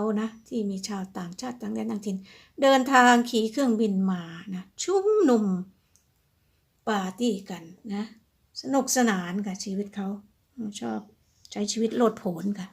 เขานะที่มีชาวต่างชาติต่างแดนต่างถิ่นเดินทางขี่เครื่องบินมานะชุ่มนุมปาร์ตี้กันนะ สนุกสนานกับชีวิตเขาชอบใช้ชีวิตโลดโผนค่ะ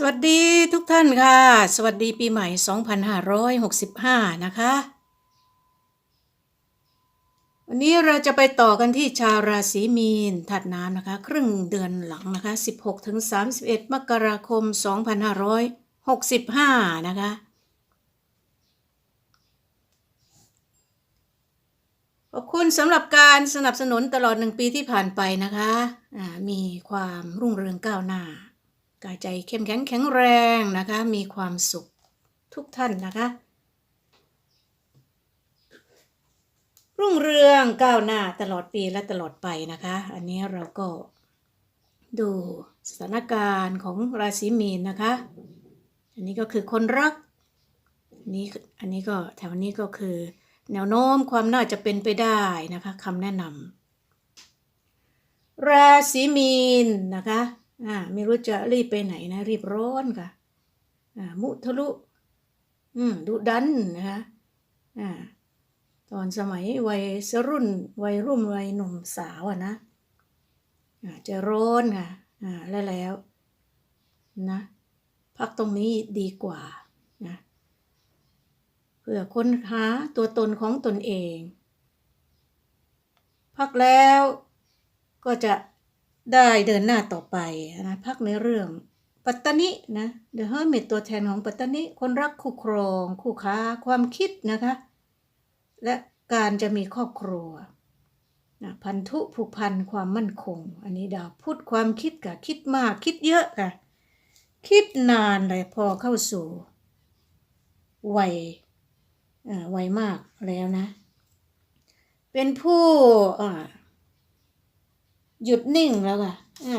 สวัสดีทุกท่านค่ะ สวัสดีปีใหม่ 2565 นะคะ วันนี้เราจะไปต่อกันที่ชาวราศีมีนถัดน้ำนะคะ ครึ่งเดือนหลังนะคะ 16ถึง31 มกราคม 2565 นะคะ ขอบคุณสำหรับการสนับสนุนตลอดหนึ่งปีที่ผ่านไปนะคะะมีความรุ่งเรืองก้าวหน้า กายใจเข้มแข็งแข็งแรงนะคะ มีความสุขทุกท่านนะคะ รุ่งเรืองก้าวหน้าตลอดปีและตลอดไปนะคะ อันนี้เราก็ดูสถานการณ์ของราศีมีนนะคะ อันนี้ก็คือคนรักอันนี้อันนี้ก็แถวนี้ก็คือ แนวโน้มความน่าจะเป็นไปได้นะคะคำแนะนำราศีมีนนะคะ อ่าไม่รู้จะรีบไปไหนนะ รีบร้อนค่ะ อ่า มุทะลุ อืมดุดันนะคะอ่าตอนสมัยวัยสรุ่น วัยรุ่มวัยหนุ่มสาวอะนะอ่าจะร้อนค่ะอ่าแล้วแล้วนะพักตรงนี้ดีกว่านะเพื่อค้นหาตัวตนของตนเอง พักแล้วก็จะ ได้เดินหน้าต่อไปนะพักในเรื่อง ปัตตนินะ The Hermit ตัวแทนของปัตตนิคนรักคู่ครอง คู่ค้าความคิดนะคะ และการจะมีครอบครัวนะพันธุผูกพันความมั่นคง อันนี้ดาวพูดความคิดกับคิดมากคิดเยอะค่ะคิดนานเลยพอเข้าสู่วัยวัยมากแล้วนะ เป็นผู้ หยุดนิ่งแล้วค่ะ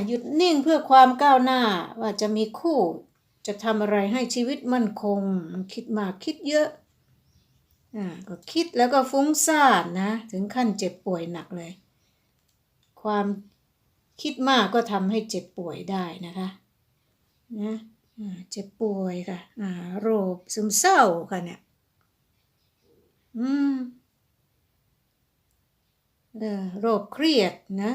หยุดนิ่งเพื่อความก้าวหน้าว่าจะมีคู่ จะทำอะไรให้ชีวิตมั่นคง คิดมากคิดเยอะอ่าก็คิดแล้วก็ฟุ้งซ่านนะ ถึงขั้นเจ็บป่วยหนักเลย ความคิดมากก็ทำให้เจ็บป่วยได้นะคะนะเจ็บป่วยค่ะโรคซึมเศร้าค่ะเนี่ยอืมโรคเครียดนะ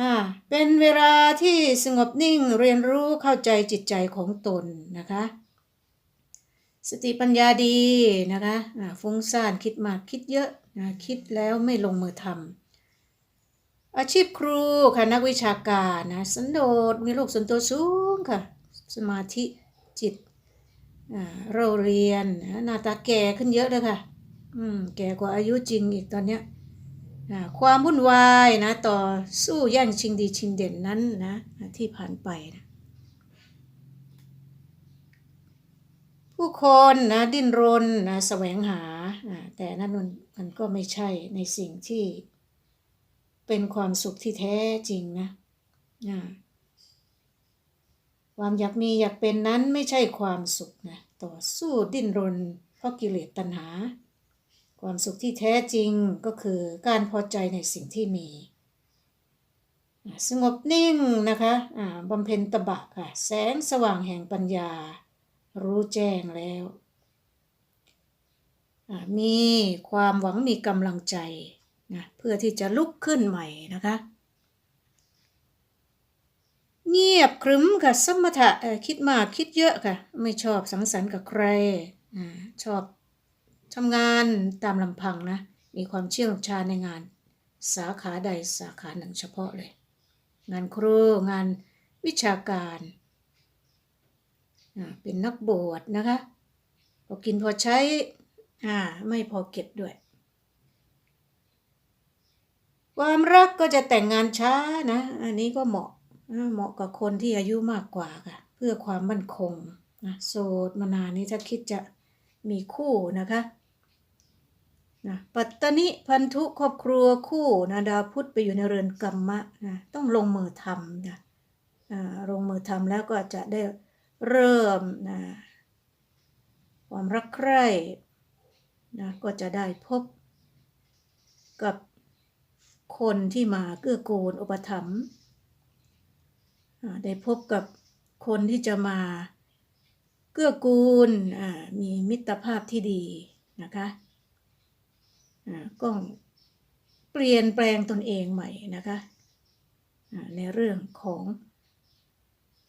อ่าเป็นเวลาที่สงบนิ่งเรียนรู้เข้าใจจิตใจของตนนะคะ สติปัญญาดีนะคะอ่าฟุ้งซ่านคิดมากคิดเยอะนะคิดแล้วไม่ลงมือทำอาชีพครูค่ะนักวิชาการนะสันโดษมีโลกส่วนตัวสูงค่ะ สมาธิจิตอ่าเราเรียนหน้าตาแก่ขึ้นเยอะเลยค่ะ อืม แก่กว่าอายุจริงอีกตอนเนี้ย ความวุ่นวายนะต่อสู้แย่งชิงดีชิงเด่นนั้นนะที่ผ่านไปนะผู้คนนะดิ้นรนนะแสวงหา แต่นั่นมันก็ไม่ใช่ในสิ่งที่เป็นความสุขที่แท้จริงนะความอยากมีอยากเป็นนั้นไม่ใช่ความสุขนะต่อสู้ดิ้นรนเพราะกิเลสตัณหา ความสุขที่แท้จริงก็คือการพอใจในสิ่งที่มี สงบนิ่งนะคะบำเพ็ญตบะค่ะ แสงสว่างแห่งปัญญา รู้แจ้งแล้ว มีความหวังมีกำลังใจนะเพื่อที่จะลุกขึ้นใหม่นะคะ เงียบครึ้มค่ะสมถะคิดมากคิดเยอะค่ะ ไม่ชอบสังสรรค์กับใคร ชอบ ทำงานตามลำพังนะ มีความเชี่ยวชาญในงาน สาขาใดสาขาหนึ่งเฉพาะเลย งานครูงานวิชาการ เป็นนักบวชนะคะ พอกินพอใช้ อ่า ไม่พอเก็บด้วย ความรักก็จะแต่งงานช้านะ อันนี้ก็เหมาะ เหมาะกับคนที่อายุมากกว่าค่ะ เพื่อความมั่นคงนะโสดมานานนี้ถ้าคิดจะมีคู่นะคะ นะปัตตนิพันธุครอบครัวคู่นะดาวพุธไปอยู่ในเรือนกรรมะนะต้องลงมือทำนะลงมือทำแล้วก็จะได้เริ่มนะความรักใคร่นะก็จะได้พบกับคนที่มาเกื้อกูลอุปถัมภ์ได้พบกับคนที่จะมาเกื้อกูลมีมิตรภาพที่ดีนะคะ ก็เปลี่ยนแปลงตนเองใหม่นะคะในเรื่องของ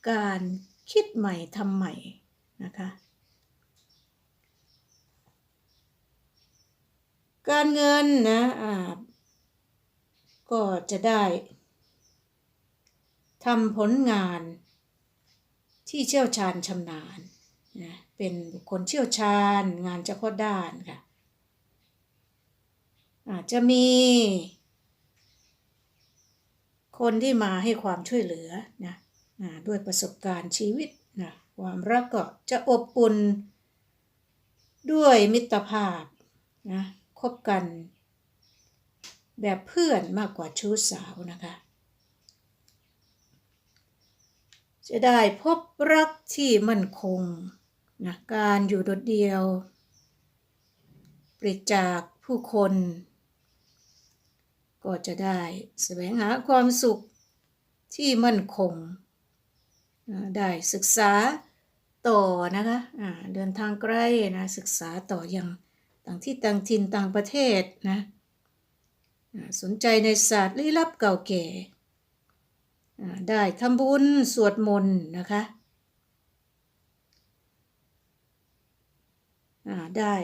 การคิดใหม่ทำใหม่นะคะ การเงินนะอ่าก็จะได้ทำผลงานที่เชี่ยวชาญชำนาญนะเป็นบุคคลเชี่ยวชาญงานเฉพาะด้านค่ะ อาจจะมี คนที่มาให้ความช่วยเหลือนะด้วยประสบการณ์ชีวิตนะความรักก็จะอบอุ่นด้วยมิตรภาพนะคบกัน แบบเพื่อนมากกว่าชู้สาวนะคะ จะได้พบรักที่มั่นคงนะการอยู่โดดเดียวปริจากผู้คน ก็จะได้แสวงหาความสุขที่มั่นคง ได้ศึกษาต่อนะคะอ่าเดินทางไกลนะศึกษาต่ออยังต่างที่ต่างถิ่นต่างประเทศนะสนใจในศาสตร์ลี้ลับเก่าแก่ได้ทำบุญสวดมนต์นะคะได้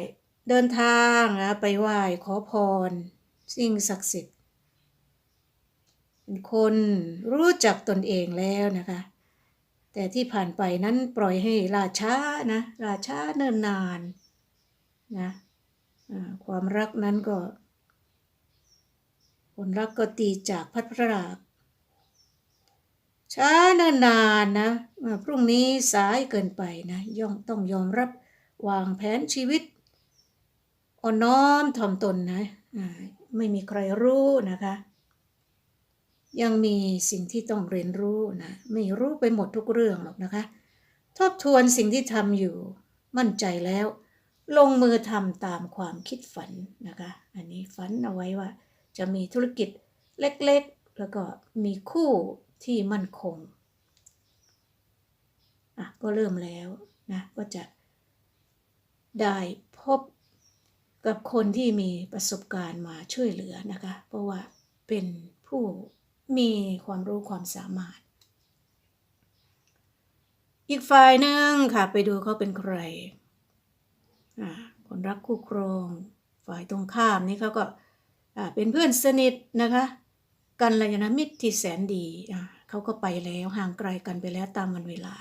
เดินทางนะไปไหว้ขอพร สิ่งศักดิ์สิทธิ์ เป็นคนรู้จักตนเองแล้วนะคะ แต่ที่ผ่านไปนั้นปล่อยให้ล่าช้านะล่าช้าเนิ่นนานนะความรักนั้นก็ คนรักก็ตีจากพัดพรากช้าเนิ่นนานนะพรุ่งนี้สายเกินไปนะย่อมต้องยอมรับวางแผนชีวิตอ่อนน้อมถ่อมตนนะไม่มีใครรู้นะคะ ยังมีสิ่งที่ต้องเรียนรู้นะไม่รู้ไปหมดทุกเรื่องหรอกนะคะ ทบทวนสิ่งที่ทำอยู่มั่นใจแล้ว ลงมือทำตามความคิดฝันนะคะ อันนี้ฝันเอาไว้ว่า จะมีธุรกิจเล็กๆ แล้วก็มีคู่ที่มั่นคงอะก็เริ่มแล้วนะก็จะได้พบกับคนที่มีประสบการณ์มาช่วยเหลือนะคะ เพราะว่าเป็นผู้ มีความรู้ความสามารถ อีกฝ่ายหนึ่งค่ะไปดูเขาเป็นใครอ่าคนรักคู่ครองฝ่ายตรงข้ามนี่เขาก็อ่าเป็นเพื่อนสนิทนะคะกันระยาณมิตรที่แสนดีอ่าเขาก็ไปแล้วห่างไกลกันไปแล้วตามวันเวลา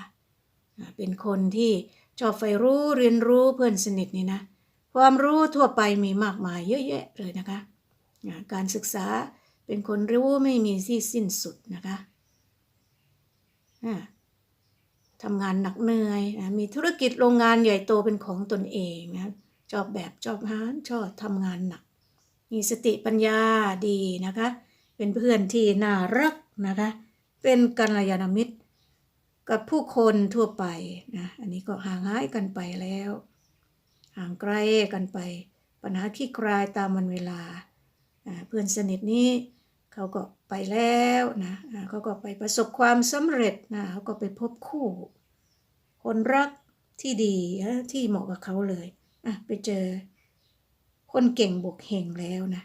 อ่าเป็นคนที่ชอบใฝ่รู้เรียนรู้เพื่อนสนิทนี่นะความรู้ทั่วไปมีมากมายเยอะแยะเลยนะคะอ่าการศึกษา เป็นคนรู้ไม่มีที่สิ้นสุดนะคะทำงานหนักเหนื่อยนะมีธุรกิจโรงงานใหญ่โตเป็นของตนเองนะชอบแบบชอบหานชอบทำงานหนัก มีสติปัญญาดีนะคะ เป็นเพื่อนที่น่ารักนะคะ เป็นกัลยาณมิตร กับผู้คนทั่วไปนะอันนี้ก็ห่างหายกันไปแล้ว ห่างไกลกันไป ปัญหาขี้คลายตามวันเวลาอ่าเพื่อนสนิทนี้ เขาก็ไปแล้วนะเขาก็ไปประสบความสำเร็จนะเขาก็ไปพบคู่ คนรักที่ดีที่เหมาะกับเขาเลยอะไปเจอคนเก่งบวกเฮงแล้วนะ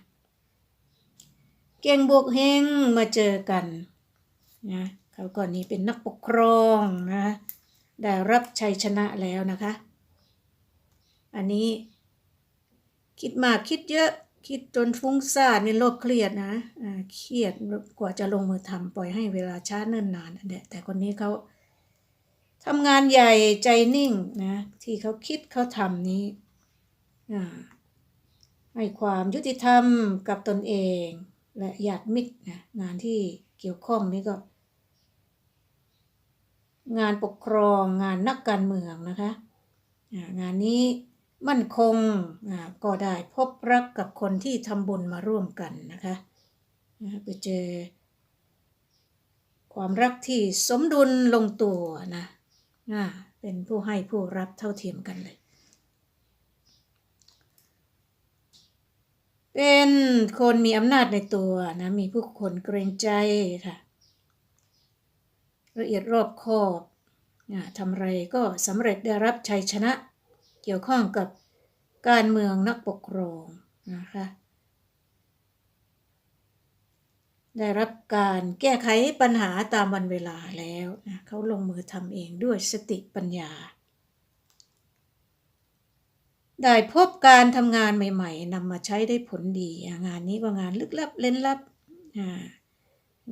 เก่งบวกเฮงมาเจอกันนะเขาก่อนนี้เป็นนักปกครองนะได้รับชัยชนะแล้วนะคะ อันนี้คิดมากคิดเยอะ คิดจนฟุ้งซ่านในโลกเครียดนะเครียดกว่าจะลงมือทำปล่อยให้เวลาช้าเนิ่นนานแต่แต่คนนี้เขาทำงานใหญ่ใจนิ่งนะที่เขาคิดเขาทำนี้ให้ความยุติธรรมกับตนเอง และญาติมิตรนะงานที่เกี่ยวข้องนี้ก็ งานปกครองงานนักการเมืองนะคะงานนี้ มั่นคงอ่าก็ได้พบรักกับคนที่ทำบุญมาร่วมกันนะคะไปเจอ ความรักที่สมดุลลงตัวนะอ่าเป็นผู้ให้ผู้รับเท่าเทียมกันเลย เป็นคนมีอำนาจในตัวนะมีผู้คนเกรงใจค่ะละเอียดรอบคอบอ่าทำไรก็สำเร็จได้รับชัยชนะ เกี่ยวข้องกับการเมืองนักปกครองนะคะได้รับการแก้ไขปัญหาตามวันเวลาแล้วนะเขาลงมือทำเองด้วยสติปัญญา ได้พบการทำงานใหม่ๆนำมาใช้ได้ผลดีงานนี้ก็งานลึกลับเล่นลับ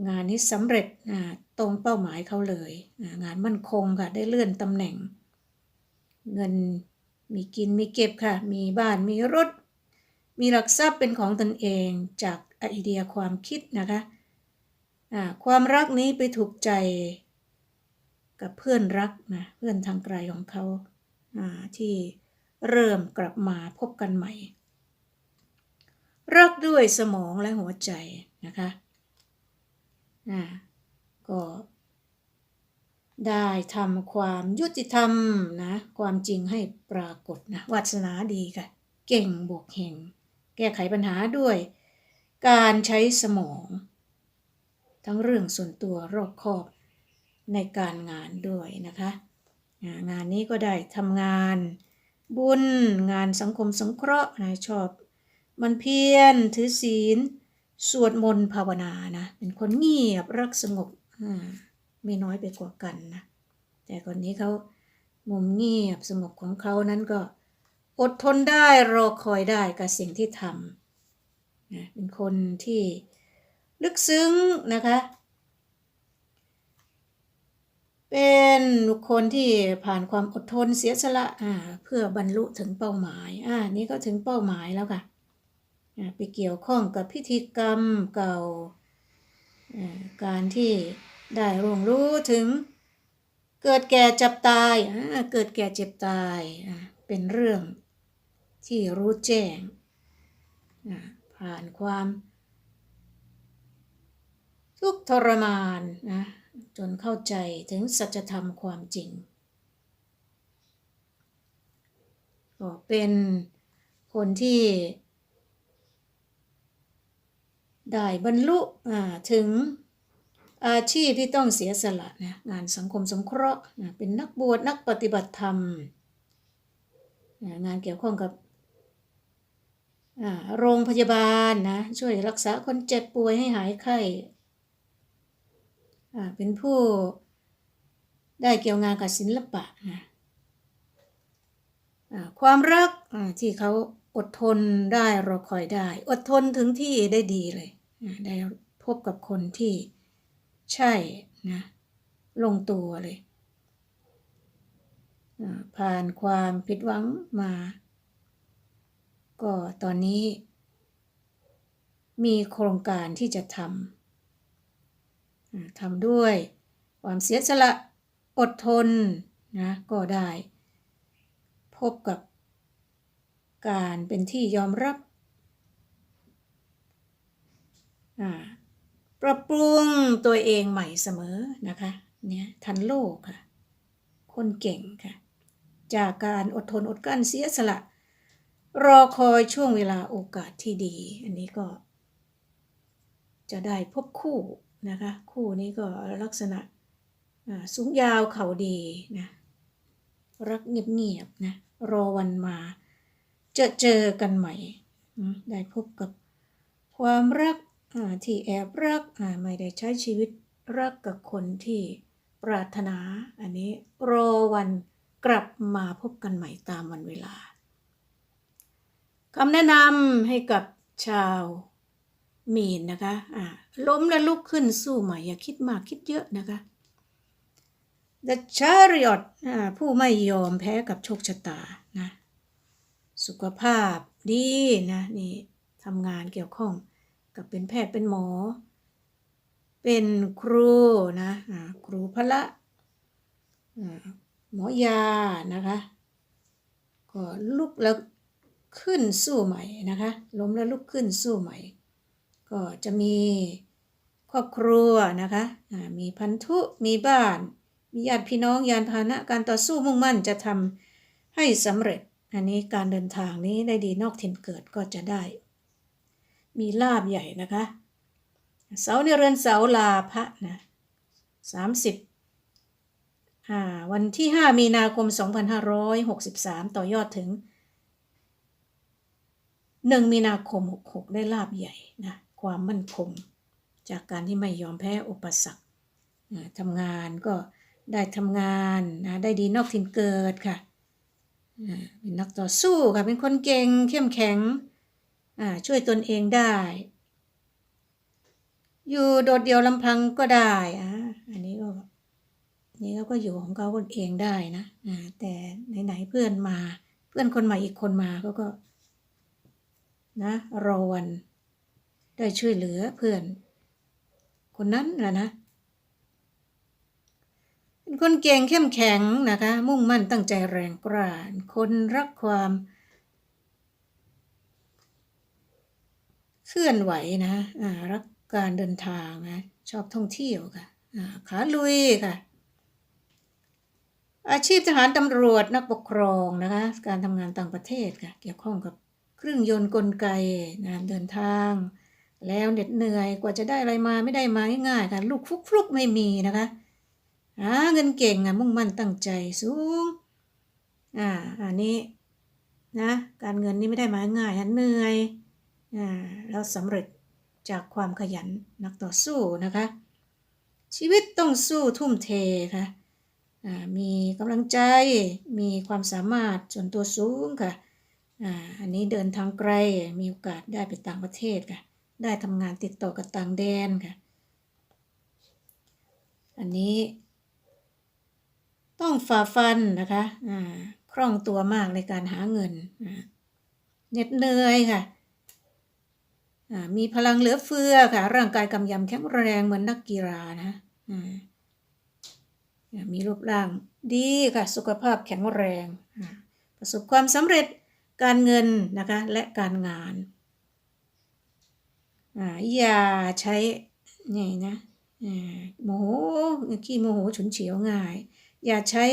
งานนี้สำเร็จตรงเป้าหมายเขาเลย งานมั่นคงค่ะได้เลื่อนตำแหน่ง เงิน มีกินมีเก็บค่ะ มีบ้านมีรถ มีหลักทรัพย์เป็นของตนเองจากไอเดียความคิดนะคะอ่าความรักนี้ไปถูกใจ กับเพื่อนรักนะเพื่อนทางไกลของเขาที่เริ่มกลับมาพบกันใหม่ รักด้วยสมองและหัวใจนะคะ ก็ ได้ทำความยุติธรรมนะ ความจริงให้ปรากฏนะวาสนาดีค่ะ เก่งบวกเฮงแก้ไขปัญหาด้วย การใช้สมอง ทั้งเรื่องส่วนตัวรอบคอบในการงานด้วยนะคะ งานนี้ก็ได้ทำงาน บุญงานสังคมสงเคราะห์นะชอบ มันเพียรถือศีล สวดมนต์ภาวนานะ เป็นคนเงียบรักสงบอ่า ไม่น้อยไปกว่ากันนะ แต่คนนี้เขามุมเงียบสงบของเขานั้นก็ อดทนได้รอคอยได้กับสิ่งที่ทำนะเป็นคนที่ลึกซึ้งนะคะ เป็นบุคคลที่ผ่านความอดทนเสียสละอ่าเพื่อบรรลุถึงเป้าหมายอ่านี่ก็ถึงเป้าหมายแล้วค่ะไปเกี่ยวข้องกับพิธีกรรมเก่าการที่ ได้ร่วงรู้ถึง เกิดแก่จับตาย เกิดแก่เจ็บตาย เป็นเรื่องที่รู้แจ้ง ผ่านความ ทุกข์ทรมานนะจนเข้าใจถึงสัจธรรมความจริง ก็เป็นคนที่ ได้บรรลุถึง อาชีพที่ต้องเสียสละนะงานสังคมสงเคราะห์นะเป็นนักบวชนักปฏิบัติธรรมนะงานเกี่ยวข้องกับโรงพยาบาลนะช่วยรักษาคนเจ็บป่วยให้หายไข้เป็นผู้ได้เกี่ยวงานกับศิลปะนะความรักที่เขาอดทนได้รอคอยได้ อดทนถึงที่ได้ดีเลย ได้พบกับคนที่ ใช่นะลงตัวเลยผ่านความผิดหวังมา ก็ตอนนี้ มีโครงการที่จะทำทำด้วยความเสียสละอดทนนะก็ได้ พบกับการเป็นที่ยอมรับอ่า ปรุงตัวเองใหม่เสมอนะคะเนี่ยทันโลกค่ะ คนเก่งค่ะ จากการอดทนอดกลั้นเสียสละ รอคอยช่วงเวลาโอกาสที่ดี อันนี้ก็ จะได้พบคู่นะคะ คู่นี้ก็ลักษณะสูงยาวเข่าดีนะรักเงียบๆนะรอวันมาจอเจอกันใหม่ ได้พบกับความรัก ที่แอบรักไม่ได้ใช้ชีวิตรักกับคนที่ปรารถนา อันนี้รอวันกลับมาพบกันใหม่ตามวันเวลาคำแนะนำให้กับชาวมีนนะคะอ่าล้มแล้วลุกขึ้นสู้ใหม่ อย่าคิดมากคิดเยอะนะคะ The Chariot ผู้ไม่ยอมแพ้กับโชคชะตานะ สุขภาพดีนะนี่ทำงานเกี่ยวข้อง กับเป็นแพทย์เป็นหมอ เป็นครูนะครูพละหมอยานะคะก็ลุกแล้วขึ้นสู้ใหม่นะคะล้มแล้วลุกขึ้นสู้ใหม่ ก็จะมีครอบครัวนะคะมีพันธุมีบ้าน มีญาติพี่น้องยานพาหนะการต่อสู้มุ่งมั่นจะทำให้สำเร็จ อันนี้การเดินทางนี้ได้ดีนอกถิ่นเกิดก็จะได้ มีลาบใหญ่นะคะเสาในเรือนเสาลาพะนะสามสิบอ่าวันที่ 5 มีนาคม 2563 ต่อยอดถึง 1 มีนาคม 66 ได้ลาบใหญ่นะความมั่นคง จากการที่ไม่ยอมแพ้อุปสรรคทำงานก็ได้ทำงานนะได้ดีนอกถิ่นเกิดค่ะเป็นนักต่อสู้ค่ะ เป็นคนเก่งเข้มแข็ง ช่วยตนเองได้ อยู่โดดเดี่ยวลำพังก็ได้อ่าอันนี้ก็นี่เขาก็อยู่ของเขาคนเองได้นะอ่าแต่ไหนๆเพื่อนมา เพื่อนคนใหม่อีกคนมาเขาก็ นะรอวันได้ช่วยเหลือเพื่อน คนนั้นแหละนะเป็นคนเก่งเข้มแข็งนะคะ มุ่งมั่นตั้งใจแรงกล้าคนรักความ เคลื่อนไหวนะอ่ารักการเดินทางนะชอบท่องเที่ยวค่ะอ่าขาลุยค่ะ อาชีพทหารตำรวจนักปกครองนะคะการทำงานต่างประเทศค่ะเกี่ยวข้องกับเครื่องยนต์กลไกงานเดินทาง แล้วเหน็ดเหนื่อยกว่าจะได้อะไรมาไม่ได้มาง่ายๆค่ะลูกฟลุกๆไม่มีนะคะหาเงินเก่งอะมุ่งมั่นตั้งใจสูงอ่าอันนี้นะการเงินนี่ไม่ได้มาง่ายเหนื่อย แล้วสำเร็จจากความขยันนักต่อสู้นะคะ ชีวิตต้องสู้ทุ่มเทค่ะอ่ามีกำลังใจมีความสามารถส่วนตัวสูงค่ะอ่าอันนี้เดินทางไกลมีโอกาสได้ไปต่างประเทศค่ะ ได้ทำงานติดต่อกับต่างแดนค่ะ อันนี้ ต้องฝ่าฟันนะคะอ่าคล่องตัวมากในการหาเงินเหน็ดเหนื่อยค่ะอ่า มีพลังเหลือเฟือค่ะ ร่างกายกำยำแข็งแรงเหมือนนักกีฬานะอ่ามีรูปร่างดีค่ะ สุขภาพแข็งแรง ประสบความสำเร็จการเงินนะคะและการงานอ่าอย่าใช้นี่นะอ่าโมโหขี้โมโหฉุนเฉียวง่าย อย่าใช้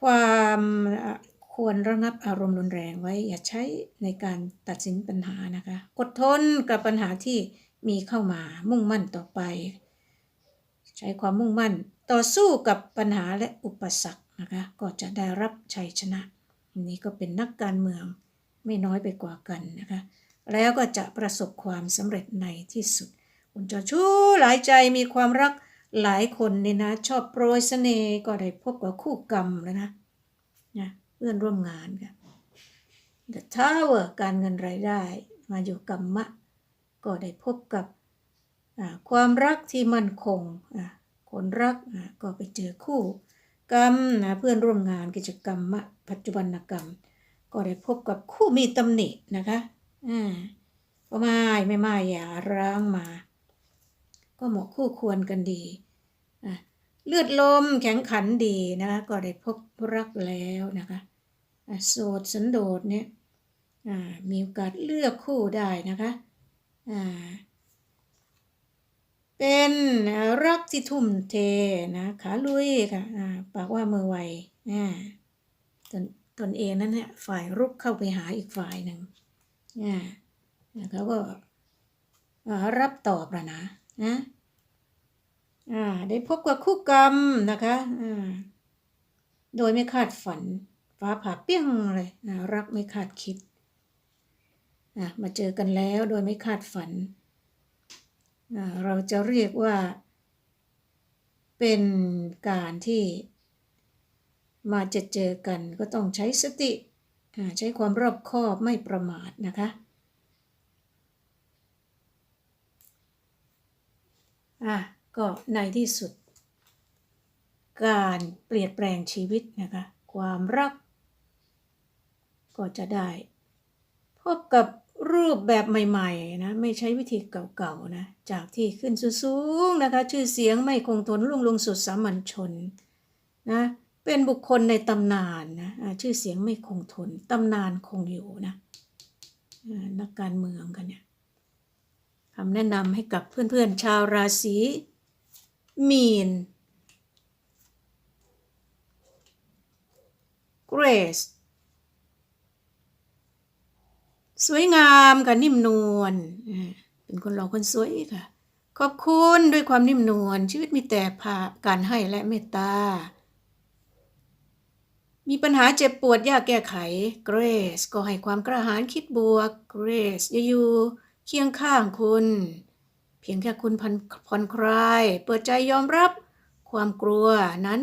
ความ ควรระงับอารมณ์รุนแรงไว้ อย่าใช้ในการตัดสินปัญหานะคะ อดทนกับปัญหาที่มีเข้ามามุ่งมั่นต่อไป ใช้ความมุ่งมั่นต่อสู้กับปัญหาและอุปสรรคนะคะก็จะได้รับชัยชนะนี้ก็เป็นนักการเมืองไม่น้อยไปกว่ากันนะคะ แล้วก็จะประสบความสำเร็จในที่สุด คุณจะชู้หลายใจมีความรักหลายคนเนี่ยนะ ชอบโปรยเสน่ห์ก็ได้พบกับคู่กรรมแล้วนะนะ พื่อนร่วมงานค่ะ The Tower การเงินรายได้ มาอยู่กรรมะ ก็ได้พบกับความรักที่มั่นคงคนรักก็ไปเจอคู่ กรรมนะเพื่อนร่วมงานกิจกรรมมะปัจจุบันกรรม ก็ได้พบกับคู่มีตำหนินะคะอ่าก็ไม่ไม่ไม่อย่าร้างมา ก็เหมาะคู่ควรกันดีอะเลือดลมแข็งขันดีนะคะก็ได้พบรักแล้วนะคะ โสดสันโดษเนี่ยมีโอกาสเลือกคู่ได้นะคะเป็นรักที่ทุ่มเทนะขาลุยค่ะปากว่ามือไวตนตนเองนั้นเนี่ยฝ่ายรุกเข้าไปหาอีกฝ่ายหนึ่งแล้วเขาก็รับตอบแล้วนะนะได้พบกับคู่กรรมนะคะโดยไม่คาดฝัน ฟ้าผ่าเปี้ยงเลยอ่ารักไม่คาดคิดอ่ามาเจอกันแล้วโดยไม่คาดฝันอ่าเราจะเรียกว่า เป็นการที่ มาจะเจอกันก็ต้องใช้สติ ใช้ความรอบคอบไม่ประมาทนะคะอะก็ในที่สุด การเปลี่ยนแปลงชีวิตนะคะ ความรัก ก็จะได้ พบกับรูปแบบใหม่ๆนะไม่ใช้วิธีเก่าๆนะจากที่ขึ้นสูงๆนะคะ ชื่อเสียงไม่คงทนลุ่งลงสุดสามัญชนนะเป็นบุคคลในตำนานนะชื่อเสียงไม่คงทนตำนานคงอยู่นะนักการเมืองกันเนี่ยคำแนะนำให้กับเพื่อนๆชาวราศีมีนเกรซ สวยงามค่ะนิ่มนวลเป็นคนหล่อคนสวยค่ะ ขอบคุณด้วยความนิ่มนวลชีวิตมีแต่พาการให้และเมตตา มีปัญหาเจ็บปวดยากแก้ไขเกรซก็ให้ความกระหายคิดบวกเกรซจะอยู่เคียงข้างคุณ เพียงแค่คุณผ่อนผ่อนคลาย เปิดใจยอมรับความกลัวนั้น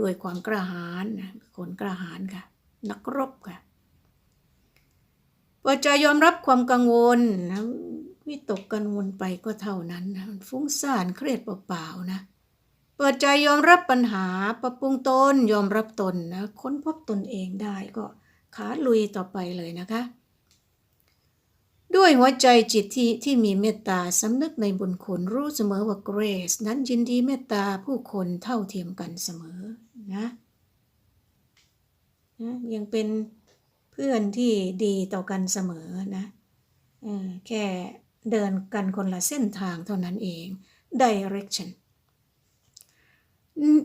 ด้วยความกระหายนะคนกระหายค่ะ นักรบค่ะ เปิดใจยอมรับความกังวลนะวิตกกังวลไปก็เท่านั้นนะฟุ้งซ่านเครียดเปล่าๆนะ เปิดใจยอมรับปัญหาปรับปรุงตนยอมรับตนนะค้นพบตนเองได้ก็ขาลุยต่อไปเลยนะคะ ด้วยหัวใจจิตที่ที่มีเมตตาสำนึกในบุญคุณรู้เสมอว่าเกรซนั้นยินดีเมตตาผู้คนเท่าเทียมกันเสมอนะนะยังเป็น พื่อนที่ดีต่อกันเสมอนะแค่เดินกันคนละเส้นทางเท่านั้นเอง direction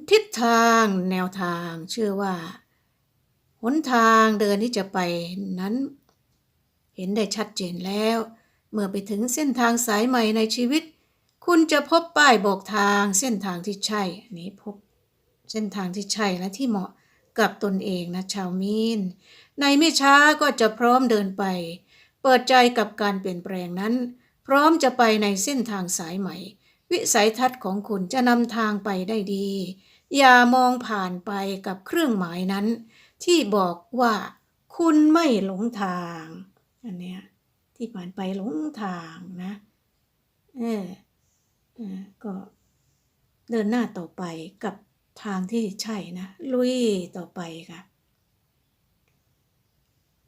ทิศทางแนวทางเชื่อว่า หนทางเดินที่จะไปนั้น เห็นได้ชัดเจนแล้ว เมื่อไปถึงเส้นทางสายใหม่ในชีวิต คุณจะพบป้ายบอกทางเส้นทางที่ใช่นนี้พบ เส้นทางที่ใช่และที่เหมาะ กับตนเองนะชาวมีน ในไม่ช้าก็จะพร้อมเดินไป เปิดใจกับการเปลี่ยนแปลงนั้น พร้อมจะไปในเส้นทางสายใหม่ วิสัยทัศน์ของคุณจะนำทางไปได้ดี อย่ามองผ่านไปกับเครื่องหมายนั้น ที่บอกว่าคุณไม่หลงทาง อันเนี้ยที่ผ่านไปหลงทางนะ เออเออก็เดินหน้าต่อไปกับ ทางที่ใช่นะ ลุยต่อไปค่ะ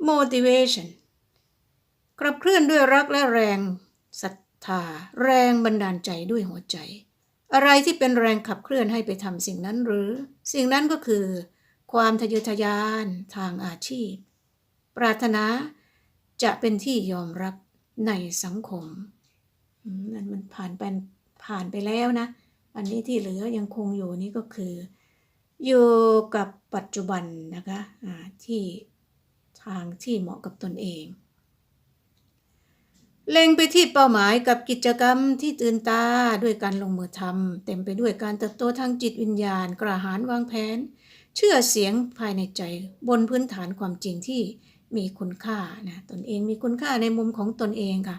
motivation กลับเคลื่อนด้วยรักและแรงศรัทธา แรงบันดาลใจด้วยหัวใจ อะไรที่เป็นแรงขับเคลื่อนให้ไปทำสิ่งนั้นหรือ สิ่งนั้นก็คือ ความทะเยอทะยานทางอาชีพ ปรารถนาจะเป็นที่ยอมรับในสังคม นั่นมันผ่านไปผ่านไปแล้วนะ อันนี้ที่เหลือยังคงอยู่นี่ก็คือ อยู่กับปัจจุบันนะคะอ่าที่ทางที่เหมาะกับตนเอง เล็งไปที่เป้าหมายกับกิจกรรมที่ตื่นตาด้วยการลงมือทำเต็มไปด้วยการเติบโตทางจิตวิญญาณ กระหารวางแผน เชื่อเสียงภายในใจบนพื้นฐานความจริงที่มีคุณค่านะตนเองมีคุณค่าในมุมของตนเองค่ะ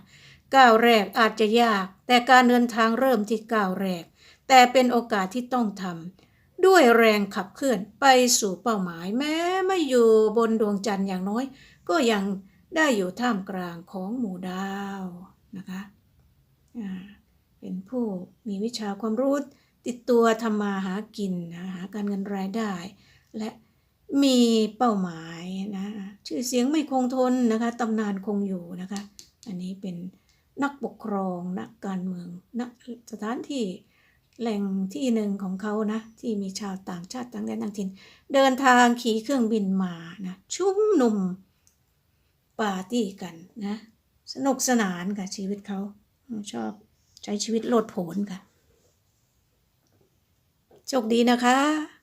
ก้าวแรกอาจจะยาก แต่การเดินทางเริ่มที่ก้าวแรก แต่เป็นโอกาสที่ต้องทำด้วยแรงขับเคลื่อนไปสู่เป้าหมาย แม้ไม่อยู่บนดวงจันทร์อย่างน้อย ก็ยังได้อยู่ท่ามกลางของหมู่ดาวนะคะเป็นผู้มีวิชาความรู้ติดตัวทำมาหากินนะหาการเงินรายได้ และมีเป้าหมายนะชื่อเสียงไม่คงทนนะคะตำนานคงอยู่นะคะ อันนี้เป็นนักปกครองนักการเมืองนักสถานที่ แหล่งที่หนึ่งของเขานะ ที่มีชาวต่างชาติต่างแดนต่างถิ่นเดินทางขี่เครื่องบินมานะชุ่มนุมปาร์ตี้กันนะ สนุกสนานกับชีวิตเขาชอบใช้ชีวิตโลดโผนค่ะโชคดีนะคะ